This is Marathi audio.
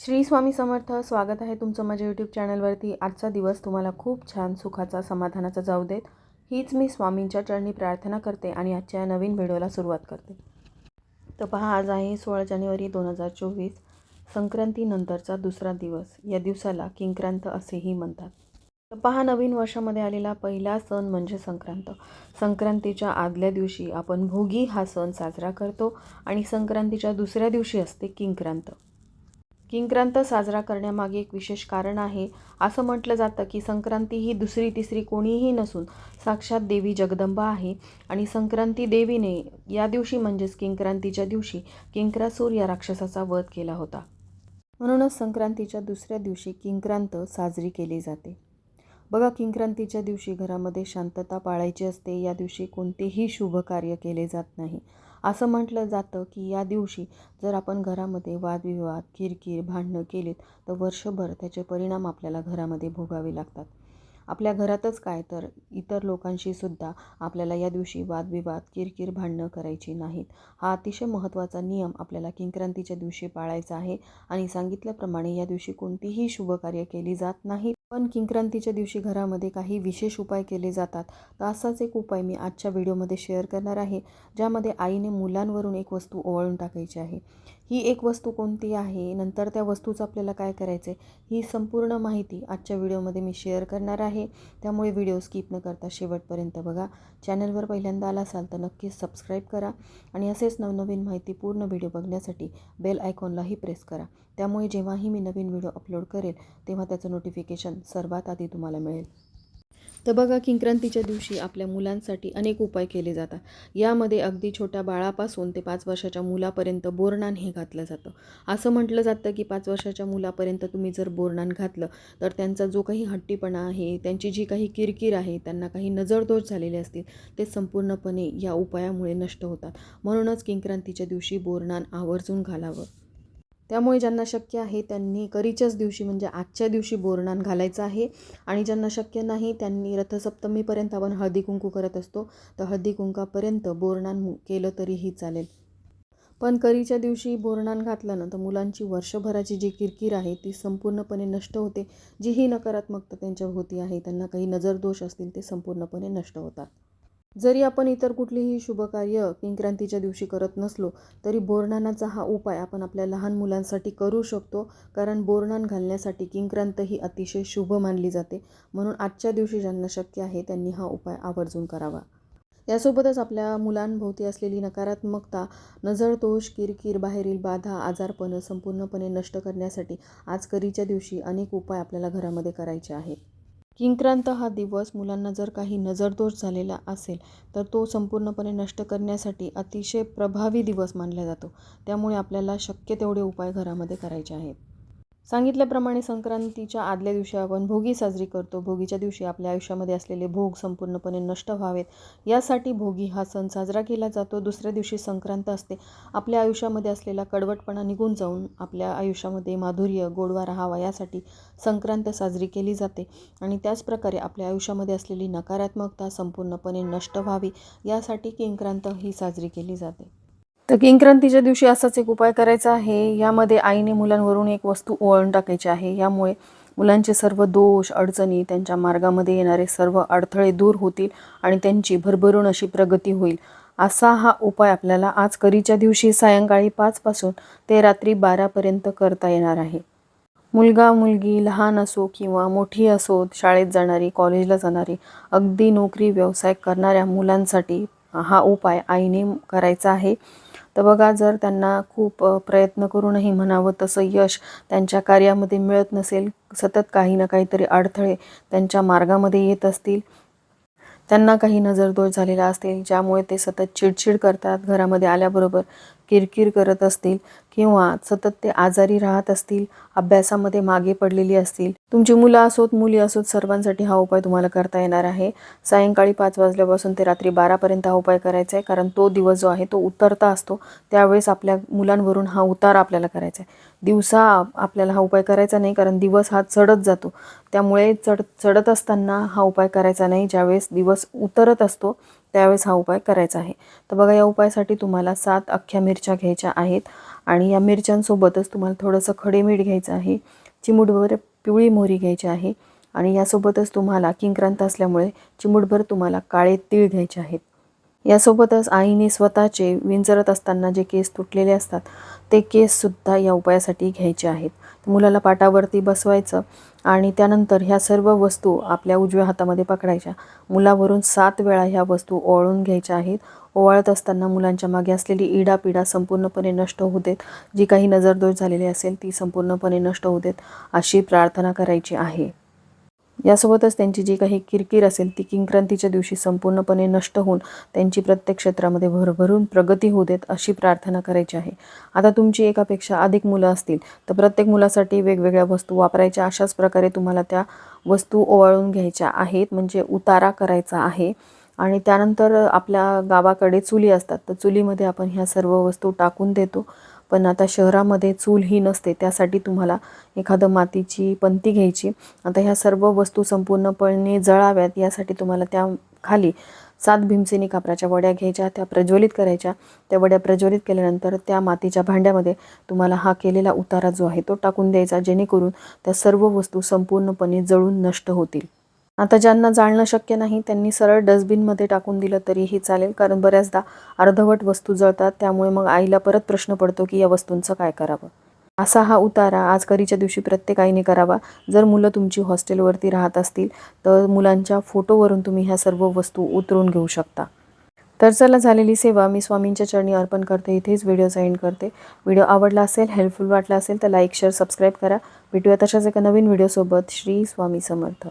श्री स्वामी समर्थ स्वागत आहे तुमचं माझ्या यूट्यूब चॅनलवरती आजचा दिवस तुम्हाला खूप छान सुखाचा समाधानाचा जाऊ देत. हीच मी स्वामींच्या चरणी प्रार्थना करते आणि आजच्या या नवीन व्हिडिओला सुरुवात करते. तर पहा आज आहे सोळा जानेवारी दोन हजार चोवीस. संक्रांतीनंतरचा दुसरा दिवस. या दिवसाला किंक्रांत असेही म्हणतात. तर पहा नवीन वर्षामध्ये आलेला पहिला सण म्हणजे संक्रांत. संक्रांतीच्या आदल्या दिवशी आपण भोगी हा सण साजरा करतो आणि संक्रांतीच्या दुसऱ्या दिवशी असते किंक्रांत. किंक्रांत साजरा करण्यामागे एक विशेष कारण आहे. असं म्हटलं जातं की संक्रांती ही दुसरी तिसरी कोणीही नसून साक्षात देवी जगदंबा आहे. आणि संक्रांती देवीने या दिवशी म्हणजेच किंक्रांतीच्या दिवशी किंक्रासूर या राक्षसाचा वध केला होता. म्हणूनच संक्रांतीच्या दुसऱ्या दिवशी किंक्रांत साजरी केली जाते. बघा किंक्रांतीच्या दिवशी घरामध्ये शांतता पाळायची असते. या दिवशी कोणतेही शुभ कार्य केले जात नाही. असं म्हटलं जातं की या दिवशी जर आपण घरामध्ये वादविवाद किरकिर भांडणं केलीत तर वर्षभर त्याचे परिणाम आपल्याला घरामध्ये भोगावे लागतात. आपल्या घरातच काय तर इतर लोकांशी सुद्धा आपल्याला या दिवशी वादविवाद किरकिर भांडणं करायची नाहीत. हा अतिशय महत्त्वाचा नियम आपल्याला किंक्रांतीच्या दिवशी पाळायचा आहे आणि सांगितल्याप्रमाणे या दिवशी कोणतीही शुभकार्य केली जात नाहीत पण किंक्रांतीच्या दिवशी घरामध्ये काही विशेष उपाय केले जातात. तर असाच एक उपाय मी आजच्या व्हिडिओमध्ये शेअर करणार आहे ज्यामध्ये आईने मुलांवरून एक वस्तू ओवाळून टाकायची आहे. ही एक वस्तू कोणती आहे? नंतर त्या वस्तूचं आपल्याला काय करायचं आहे ही संपूर्ण माहिती आजच्या व्हिडिओमध्ये मी शेअर करणार आहे. त्यामुळे व्हिडिओ स्किप न करता शेवटपर्यंत बघा. चॅनलवर पहिल्यांदा आला असाल तर नक्कीच सबस्क्राईब करा आणि असेच नवनवीन माहिती पूर्ण व्हिडिओ बघण्यासाठी बेल आयकॉनलाही प्रेस करा. त्यामुळे जेव्हाही मी नवीन व्हिडिओ अपलोड करेल तेव्हा त्याचं नोटिफिकेशन सर्वात आधी तुम्हाला मिळेल. तर बघा किंक्रांतीच्या दिवशी आपल्या मुलांसाठी अनेक उपाय केले जातात. यामध्ये अगदी छोट्या बाळापासून ते पाच वर्षाच्या मुलापर्यंत बोरणान हे घातलं जातं. असं म्हटलं जातं की पाच वर्षाच्या मुलापर्यंत तुम्ही जर बोरणान घातलं तर त्यांचा जो काही हट्टीपणा आहे त्यांची जी काही किरकिर आहे त्यांना काही नजरदोष झालेले असतील ते संपूर्णपणे या उपायामुळे नष्ट होतात. म्हणूनच किंक्रांतीच्या दिवशी बोरणान आवर्जून घालावं. त्यामुळे ज्यांना शक्य आहे त्यांनी करीच्याच दिवशी म्हणजे आजच्या दिवशी बोरणान घालायचं आहे. आणि ज्यांना शक्य नाही त्यांनी रथसप्तमीपर्यंत आपण हळदी कुंकू करत असतो. तर हळदी कुंकापर्यंत बोरणान केलं तरीही चालेल. पण करीच्या दिवशी बोरणान घातलं ना तर मुलांची वर्षभराची जी किरकिर आहे ती संपूर्णपणे नष्ट होते. जी ही नकारात्मकता त्यांच्या भोवती आहे. त्यांना काही नजरदोष असतील ते संपूर्णपणे नष्ट होतात. जरी आपण इतर कुठलीही शुभकार्य किंक्रांतीच्या दिवशी करत नसलो तरी बोरनानाचा हा उपाय आपण आपल्या लहान मुलांसाठी करू शकतो कारण बोरनान घालण्यासाठी किंक्रांत ही अतिशय शुभ मानली जाते. म्हणून आजच्या दिवशी ज्यांना शक्य आहे त्यांनी हा उपाय आवर्जून करावा. यासोबतच आपल्या मुलांभोवती असलेली नकारात्मकता नजरदोष किरकिर बाहेरील बाधा आजारपणं संपूर्णपणे नष्ट करण्यासाठी आज करीच्या दिवशी अनेक उपाय आपल्याला घरामध्ये करायचे आहेत. किंक्रांत हा दिवस मुलांना जर काही नजरदोष झालेला असेल तर तो संपूर्णपणे नष्ट करण्यासाठी अतिशय प्रभावी दिवस मानला जातो. त्यामुळे आपल्याला शक्य तेवढे उपाय घरामध्ये करायचे आहेत. सांगितल्याप्रमाणे संक्रांतीच्या आदल्या दिवशी आपण भोगी साजरी करतो. भोगीच्या दिवशी आपल्या आयुष्यामध्ये असलेले भोग संपूर्णपणे नष्ट व्हावेत. यासाठी भोगी हा सण साजरा केला जातो. दुसऱ्या दिवशी संक्रांत असते. आपल्या आयुष्यामध्ये असलेला कडवटपणा निघून जाऊन आपल्या आयुष्यामध्ये माधुर्य गोडवा राहावा यासाठी संक्रांत साजरी केली जाते. आणि त्याचप्रकारे आपल्या आयुष्यामध्ये असलेली नकारात्मकता संपूर्णपणे नष्ट व्हावी. यासाठी किंक्रांत ही साजरी केली जाते. तर किंक्रांतीच्या दिवशी असाच एक उपाय करायचा आहे. यामध्ये आईने मुलांवरून एक वस्तू ओळून टाकायची आहे. यामुळे मुलांचे सर्व दोष अडचणी त्यांच्या मार्गामध्ये येणारे सर्व अडथळे दूर होतील आणि त्यांची भरभरून अशी प्रगती होईल. असा हा उपाय आपल्याला आज करीच्या दिवशी सायंकाळी पाचपासून ते रात्री बारापर्यंत करता येणार आहे. मुलगा मुलगी लहान असो किंवा मोठी असो शाळेत जाणारी कॉलेजला जाणारी अगदी नोकरी व्यवसाय करणाऱ्या मुलांसाठी हा उपाय आईने करायचा आहे. तर बघा जर त्यांना खूप प्रयत्न करूनही म्हणावं तसं यश त्यांच्या कार्यामध्ये मिळत नसेल सतत काही ना काहीतरी अडथळे त्यांच्या मार्गामध्ये येत असतील त्यांना काही नजरदोष झालेला असतील ज्यामुळे ते सतत चिडचिड करतात घरामध्ये आल्याबरोबर किरकिर करत असतील किंवा सतत ते आजारी राहत असतील अभ्यासामध्ये मागे पडलेली असतील तुमची मुलं असोत मुली असोत सर्वांसाठी हा उपाय तुम्हाला करता येणार आहे. सायंकाळी पाच वाजल्यापासून ते रात्री बारापर्यंत हा उपाय करायचा आहे कारण तो दिवस जो आहे तो उतरता असतो. त्यावेळेस आपल्या मुलांवरून हा उतार आपल्याला करायचा आहे. दिवसा आपल्याला हा उपाय करायचा नाही कारण दिवस हा चढत जातो. त्यामुळे चढ चढत असताना हा उपाय करायचा नाही. ज्यावेळेस दिवस उतरत असतो त्यावेळेस हा उपाय करायचा आहे. तर बघा या उपायासाठी तुम्हाला सात अख्ख्या मिरच्या घ्यायच्या आहेत आणि या मिरच्यांसोबतच तुम्हाला थोडंसं खडे मीठ घ्यायचं आहे चिमूटभर पिवळी मोहरी घ्यायची आहे आणि यासोबतच तुम्हाला किंक्रांत असल्यामुळे चिमूटभर तुम्हाला काळे तीळ घ्यायचे आहेत. यासोबतच आईने स्वतःचे विंचरत असताना जे केस तुटलेले असतात ते केससुद्धा या उपायासाठी घ्यायचे आहेत. मुलाला पाटावरती बसवायचं आणि त्यानंतर ह्या सर्व वस्तू आपल्या उजव्या हातामध्ये पकडायच्या. मुलावरून सात वेळा ह्या वस्तू ओवाळून घ्यायच्या आहेत. ओवाळत असताना मुलांच्या मागे असलेली इडापिडा संपूर्णपणे नष्ट होऊ देत. जी काही नजरदोष झालेली असेल ती संपूर्णपणे नष्ट होऊ देत अशी प्रार्थना करायची आहे. यासोबतच त्यांची जी काही किरकिर असेल ती किंक्रांतीच्या दिवशी संपूर्णपणे नष्ट होऊन त्यांची प्रत्येक क्षेत्रामध्ये भरभरून प्रगती होऊ देत अशी प्रार्थना करायची आहे. आता तुमची एकापेक्षा अधिक मुलं असतील तर प्रत्येक मुलासाठी वेगवेगळ्या वस्तू वापरायच्या अशाच प्रकारे तुम्हाला त्या वस्तू ओवाळून घ्यायच्या आहेत म्हणजे उतारा करायचा आहे. आणि त्यानंतर आपल्या गावाकडे चुली असतात तर चुलीमध्ये आपण ह्या सर्व वस्तू टाकून देतो. पण आता शहरामध्ये चूल ही नसते त्यासाठी तुम्हाला एखादं मातीची पंती घ्यायची. आता ह्या सर्व वस्तू संपूर्णपणे जळाव्यात यासाठी तुम्हाला त्या खाली सात भीमसेनी कापराच्या वड्या घ्यायच्या त्या प्रज्वलित करायच्या. त्या वड्या प्रज्वलित केल्यानंतर त्या मातीच्या भांड्यामध्ये तुम्हाला हा केलेला उतारा जो आहे तो टाकून द्यायचा जेणेकरून त्या सर्व वस्तू संपूर्णपणे जळून नष्ट होतील. आता ज्यांना जाळणं शक्य नाही त्यांनी सरळ डस्टबिनमध्ये टाकून दिलं तरीही चालेल. कारण बऱ्याचदा अर्धवट वस्तू जळतात त्यामुळे मग आईला परत प्रश्न पडतो की या वस्तूंचं काय करावं? असा हा उतारा आज करीच्या दिवशी प्रत्येक आईने करावा. जर मुलं तुमची हॉस्टेलवरती राहत असतील तर मुलांच्या फोटोवरून तुम्ही ह्या सर्व वस्तू उतरून घेऊ शकता. तर चला झालेली सेवा. मी स्वामींच्या चरणी अर्पण करते. इथेच व्हिडिओ सेंड करते. व्हिडिओ आवडला असेल हेल्पफुल वाटला असेल तर लाईक शेअर सबस्क्राईब करा. भेटूया तशाच एका नवीन व्हिडिओसोबत. श्री स्वामी समर्थ.